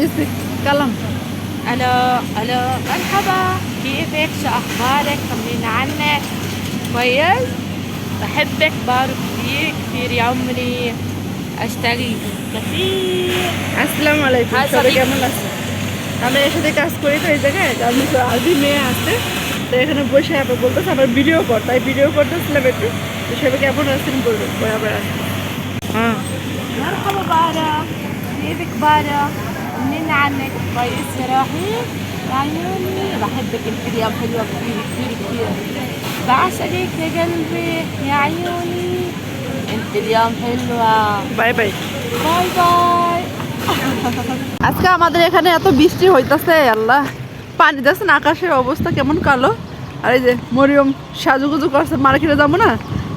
اسمك كلام الو الو مرحبا كيفك شو اخبارك طمنينا عنك كويس بحبك بارو كثير كثير يا عمري اشتاق لك كثير আসসালামু আলাইকুম হাই, সবাই সাদিক। কেমন আছে আমরা এর সাথে কাজ করি তো এই জায়গায় আমি তো আরবি মেয়ে আছে তো এখানে বসে আবার বলতেছে আবার ভিডিও কর তাই ভিডিও করতেছিলাম একটু তো সবাই কেমন আছেন বলবেন পরে আবার আসবো হ্যাঁ مرحبا بارا كيفك بارا طمنينا عنك كويس يا روحي يا عيوني بحبك انت اليوم حلوة كثير كثير كثير بعشقك يا قلبي يا عيوني انت اليوم حلوة বাই বাই باي باي আজকে আমাদের এখানে এত বৃষ্টি হইতাছে আল্লাহ পানি দেখছেন আকাশের অবস্থা কেমন কালো আর এই যে মরিয়ম সাজুগুজু করছে মার্কেটে যাবো না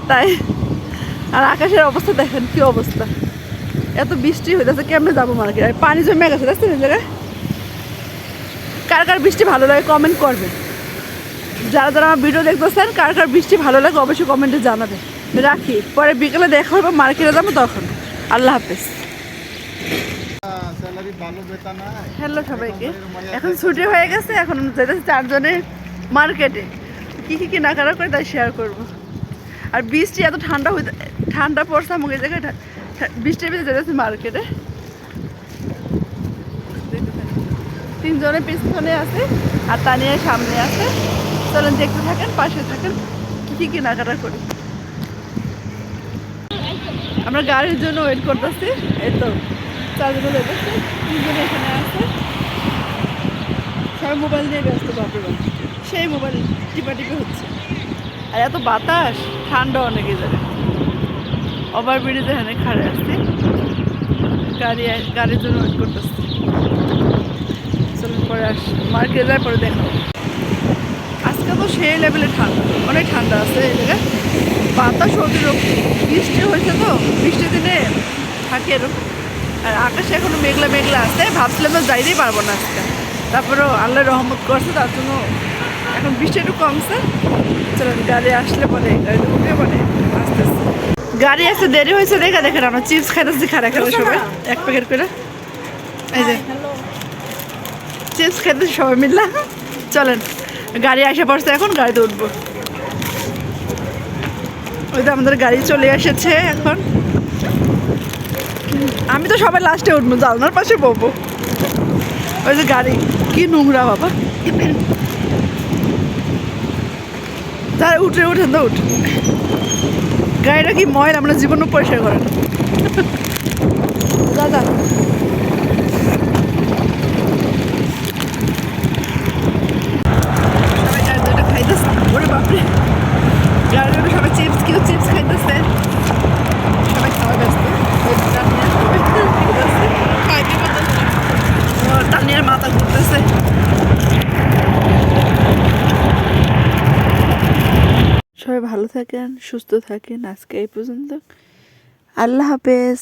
তাই আর আকাশের অবস্থা দেখেন কি অবস্থা এত বৃষ্টি হইতেছে, কেমনে যাব মার্কেট? আর পানি জমে গেছে, দেখছেন এই জায়গায়? কার কার বৃষ্টি ভালো লাগে কমেন্ট করবে। যারা যারা আমার ভিডিও দেখতেছেন, কার কার বৃষ্টি ভালো লাগে অবশ্যই কমেন্টে জানাবেন রাখি, পরে বিকেলে দেখা হবে, মার্কেটে যাব তখন। আল্লাহ হাফেজ। হয় হ্যালো সবাইকে। এখন ছুটি হয়ে গেছে, এখন যেতেছি চারজনে মার্কেটে। কী কী কেনাকাটা করে তাই শেয়ার করব। আর বৃষ্টি এত ঠান্ডা হইতে ঠান্ডা পড়ছে আমাকে জায়গায় বৃষ্টির ভিতরে যেতেছি মার্কেটে তিনজনে পিছনে আছে আর তানিয়া সামনে আছে। চলেন দেখতে থাকেন, পাশে থাকেন, কী কী কেনাকাটা করি। আমরা গাড়ির জন্য ওয়েট করতেছি। এই তো চারজনে যেতেছি তিনজনে এখানে আছে। সবাই মোবাইল নিয়ে ব্যস্ত, বাপরে বাপ। সেই মোবাইল টিপা টিপে হচ্ছে। আর এত বাতাস, ঠান্ডা অনেক জায়গায়। ওভার ব্রিজে এখানে খাড়ে আসছি গাড়ি গাড়ির জন্য ওয়েট করতেছি চলুন পরে আস মার্কেটে যায় পরে দেখা। আজকে তো সেই লেভেলে ঠান্ডা অনেক ঠান্ডা আছে এই জায়গায় বাতাস অতিরিক্ত বৃষ্টি হয়েছে তো বৃষ্টির দিনে থাকে এরকম আর আকাশে এখনও মেঘলা মেঘলা আছে ভাবছিলাম তো যাইতেই পারব না আজকে তারপরেও আল্লাহ রহমত করছে তার জন্য এখন বৃষ্টি একটু কমছে চলুন গাড়ি আসলে পরে গাড়িতে উঠে পরে গাড়ি আসতে দেরি হয়েছে দেখে দেখেন আমরা চিপস খাইতেছি খারা খারা সবাই। এক প্যাকেট করে। এই যে। চিপস খাইতেছি সবাই মিললাম চলেন গাড়ি আসে পড়ছে এখন গাড়িতে উঠবো। ওই তো আমাদের গাড়ি চলে এসেছে এখন। আমি তো সবাই লাস্টে উঠবো জানলার পাশে বলব ওই যে গাড়ি কি নোংরা বাবা। তার উঠে উঠেন তো উঠ। গাড়িটা কি ময়লা আমরা জীবনও পরিষ্কার করে দাদা সবাই চার দুটা খাইতেছে ওরে বাপরে গাড়ির মধ্যে সবাই চিপস কেউ চিপস খাইতেছে সবাই খাওয়া ব্যস্ত ওই তানিয়া সবাই খাইতেছে। ও, তানিয়ার মাথা ঘুরতেছে সবাই ভালো থাকেন সুস্থ থাকেন আজকে এই পর্যন্ত। আল্লাহ হাফেজ।